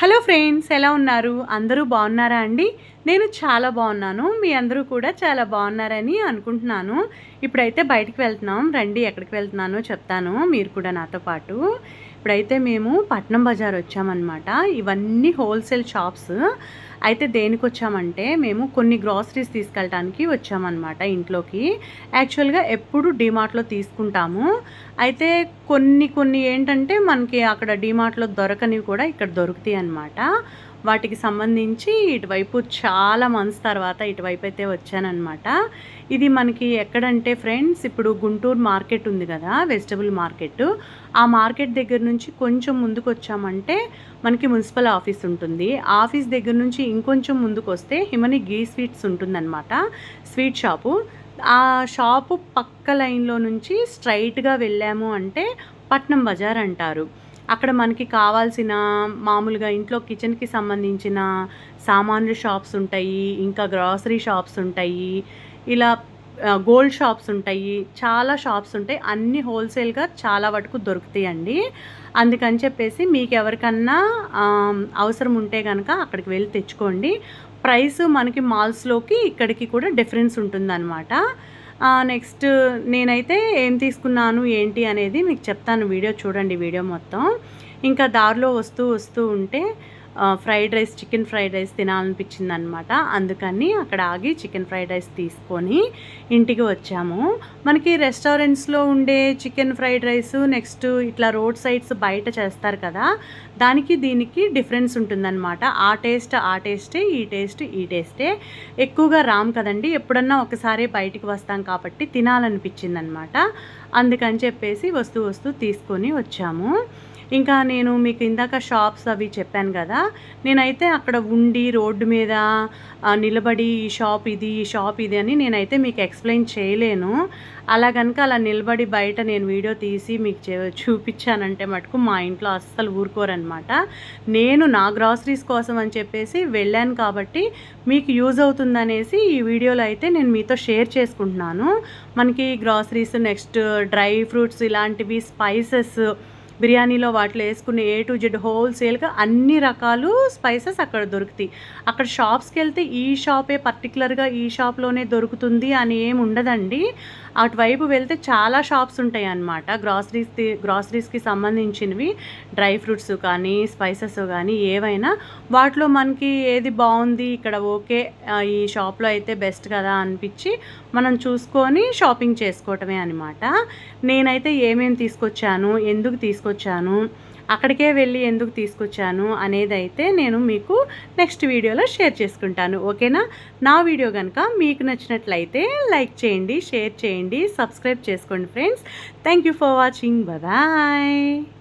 Hello friends ఎలా ఉన్నారు? అందరూ బాగున్నారా అండి? నేను చాలా బాగున్నాను. మీ అందరూ కూడా చాలా బాగున్నారని అనుకుంటున్నాను. ఇప్పుడైతే బయటికి వెళ్తున్నాం. రండి ఎక్కడికి వెళ్తున్నానో చెప్తాను. మీరు కూడా నాతో పాటు. ఇప్పుడైతే మేము పట్నం బజార్ వచ్చామన్నమాట. ఇవన్నీ హోల్సేల్ షాప్స్. అయితే దేనికి వచ్చామంటే మేము కొన్ని గ్రాసరీస్ తీసుకెళ్ళటానికి వచ్చామన్నమాట ఇంట్లోకి. యాక్చువల్గా ఎప్పుడు డిమార్ట్లో తీసుకుంటాము. అయితే కొన్ని కొన్ని ఏంటంటే మనకి అక్కడ డిమార్ట్లో దొరకనివి కూడా ఇక్కడ దొరుకుతాయి అన్నమాట. వాటికి సంబంధించి ఇటువైపు చాలా మంత్స్ తర్వాత ఇటువైపు అయితే వచ్చానమాట ఇది మనకి ఎక్కడంటే ఫ్రెండ్స్ ఇప్పుడు గుంటూరు మార్కెట్ ఉంది కదా వెజిటబుల్ మార్కెట్. ఆ మార్కెట్ దగ్గర నుంచి కొంచెం ముందుకు వచ్చామంటే మనకి మున్సిపల్ ఆఫీస్ ఉంటుంది. ఆఫీస్ దగ్గర నుంచి ఇంకొంచెం ముందుకు వస్తే హిమని గీ స్వీట్స్ ఉంటుందన్నమాట. Sweet shop. ఆ షాపు పక్క లైన్లో నుంచి స్ట్రైట్గా వెళ్ళాము అంటే పట్నం బజార్ అంటారు. అక్కడ మనకి కావాల్సిన మామూలుగా ఇంట్లో కిచెన్కి సంబంధించిన సామాన్లు షాప్స్ ఉంటాయి ఇంకా గ్రాసరీ షాప్స్ ఉంటాయి. ఇలా గోల్డ్ షాప్స్ ఉంటాయి చాలా షాప్స్ ఉంటాయి అన్నీ హోల్సేల్గా చాలా వరకు దొరుకుతాయండి. అందుకని చెప్పేసి మీకు ఎవరికన్నా అవసరం ఉంటే కనుక అక్కడికి వెళ్ళి తెచ్చుకోండి. ప్రైస్ మనకి మాల్స్లోకి ఇక్కడికి కూడా డిఫరెన్స్ ఉంటుందన్నమాట. నెక్స్ట్ నేనైతే ఏం తీసుకున్నాను ఏంటి అనేది మీకు చెప్తాను. వీడియో చూడండి వీడియో మొత్తం. ఇంకా దారిలో వస్తూ వస్తూ ఉంటే fried rice chicken fried rice తినాలనిపించింది అనమాట అందుకని అక్కడ ఆగి చికెన్ ఫ్రైడ్ రైస్ తీసుకొని ఇంటికి వచ్చాము. మనకి రెస్టారెంట్స్లో ఉండే చికెన్ ఫ్రైడ్ రైస్ నెక్స్ట్ ఇట్లా రోడ్ సైడ్స్ బయట చేస్తారు కదా దానికి దీనికి డిఫరెన్స్ ఉంటుందన్నమాట ఆ టేస్ట్ ఆ టేస్టే ఈ టేస్ట్ ఈ టేస్టే. ఎక్కువగా రామ్ కదండి ఎప్పుడన్నా ఒకసారి బయటికి వస్తాం కాబట్టి తినాలనిపించింది అనమాట అందుకని చెప్పేసి వస్తూ వస్తూ తీసుకొని వచ్చాము. ఇంకా నేను మీకు ఇందాక షాప్స్ అవి చెప్పాను కదా నేనైతే అక్కడ ఉండి రోడ్డు మీద నిలబడి ఈ షాప్ ఇది ఈ షాప్ ఇది అని నేనైతే మీకు ఎక్స్ప్లెయిన్ చేయలేను. అలా కనుక అలా నిలబడి బయట నేను వీడియో తీసి మీకు చూపించానంటే మటుకు మా ఇంట్లో అస్సలు ఊరుకోరనమాట. నేను నా గ్రాసరీస్ కోసం అని చెప్పేసి వెళ్ళాను కాబట్టి మీకు యూజ్ అవుతుందనేసి ఈ వీడియోలో అయితే నేను మీతో షేర్ చేసుకుంటున్నాను. మనకి గ్రాసరీస్ నెక్స్ట్ డ్రై ఫ్రూట్స్ ఇలాంటివి స్పైసెస్ బిర్యానీలో వాటిలో వేసుకునే ఏ టు జెడ్ హోల్సేల్గా అన్ని రకాలు స్పైసెస్ అక్కడ దొరుకుతాయి. అక్కడ షాప్స్కి వెళ్తే ఈ షాపే పర్టికులర్గా ఈ షాప్లోనే దొరుకుతుంది అని ఏమి ఉండదండి. అటువైపు వెళ్తే చాలా షాప్స్ ఉంటాయి అన్నమాట గ్రాసరీస్ గ్రాసరీస్కి సంబంధించినవి డ్రై ఫ్రూట్స్ కానీ స్పైసెస్ కానీ ఏవైనా వాటిలో మనకి ఏది బాగుంది ఇక్కడ ఓకే ఈ షాప్లో అయితే బెస్ట్ కదా అనిపించి మనం చూసుకొని షాపింగ్ చేసుకోవటమే అనమాట నేనైతే ఏమేమి తీసుకొచ్చాను ఎందుకు తీసుకొచ్చాను. అక్కడికే వెళ్ళి ఎందుకు తీసుకొచ్చాను అనేది అయితే నేను మీకు నెక్స్ట్ వీడియోలో షేర్ చేసుకుంటాను. ఓకేనా? నా వీడియో కనుక మీకు నచ్చినట్లయితే లైక్ చేయండి షేర్ చేయండి సబ్స్క్రైబ్ చేసుకోండి friends. Thank you for watching. Bye.